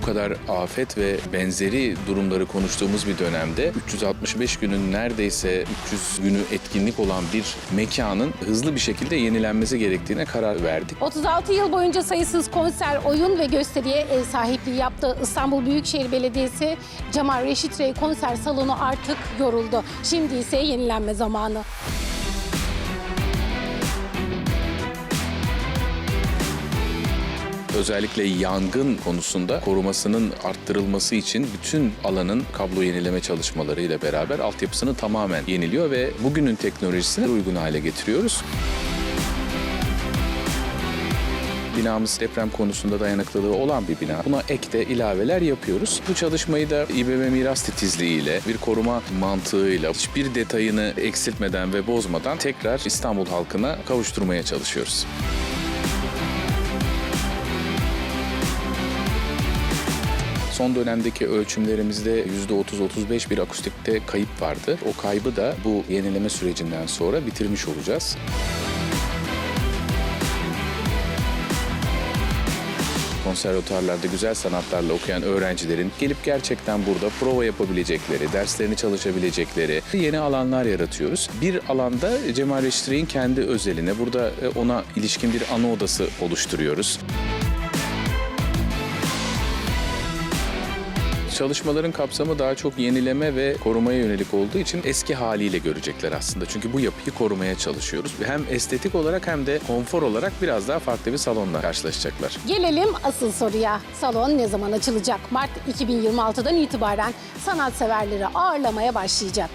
kadar afet ve benzeri durumları konuştuğumuz bir dönemde 365 günün neredeyse 300 günü etkinlik olan bir mekanın hızlı bir şekilde yenilenmesi gerektiğine karar verdik. 36 yıl boyunca sayısız konser, oyun ve gösteriye ev sahipliği yaptı. İstanbul Büyükşehir Belediyesi Cemal Reşit Rey konser salonu artık yoruldu. Şimdi ise yenilenme zamanı. Özellikle yangın konusunda korumasının arttırılması için bütün alanın kablo yenileme çalışmaları ile beraber altyapısını tamamen yeniliyor ve bugünün teknolojisine uygun hale getiriyoruz. Binamız deprem konusunda dayanıklılığı olan bir bina. Buna ek de ilaveler yapıyoruz. Bu çalışmayı da İBB miras titizliğiyle, bir koruma mantığıyla, hiçbir detayını eksiltmeden ve bozmadan tekrar İstanbul halkına kavuşturmaya çalışıyoruz. Son dönemdeki ölçümlerimizde %30-35 bir akustikte kayıp vardı. O kaybı da bu yenileme sürecinden sonra bitirmiş olacağız. konservatuarlarda güzel sanatlarla okuyan öğrencilerin gelip gerçekten burada prova yapabilecekleri, derslerini çalışabilecekleri yeni alanlar yaratıyoruz. Bir alanda Cemal Reşitre'nin kendi özeline, burada e, ona ilişkin bir ana odası oluşturuyoruz. Çalışmaların kapsamı daha çok yenileme ve korumaya yönelik olduğu için eski haliyle görecekler aslında. Çünkü bu yapıyı korumaya çalışıyoruz. Hem estetik olarak hem de konfor olarak biraz daha farklı bir salonla karşılaşacaklar. Gelelim asıl soruya. Salon ne zaman açılacak? Mart 2026'dan itibaren sanatseverleri ağırlamaya başlayacak.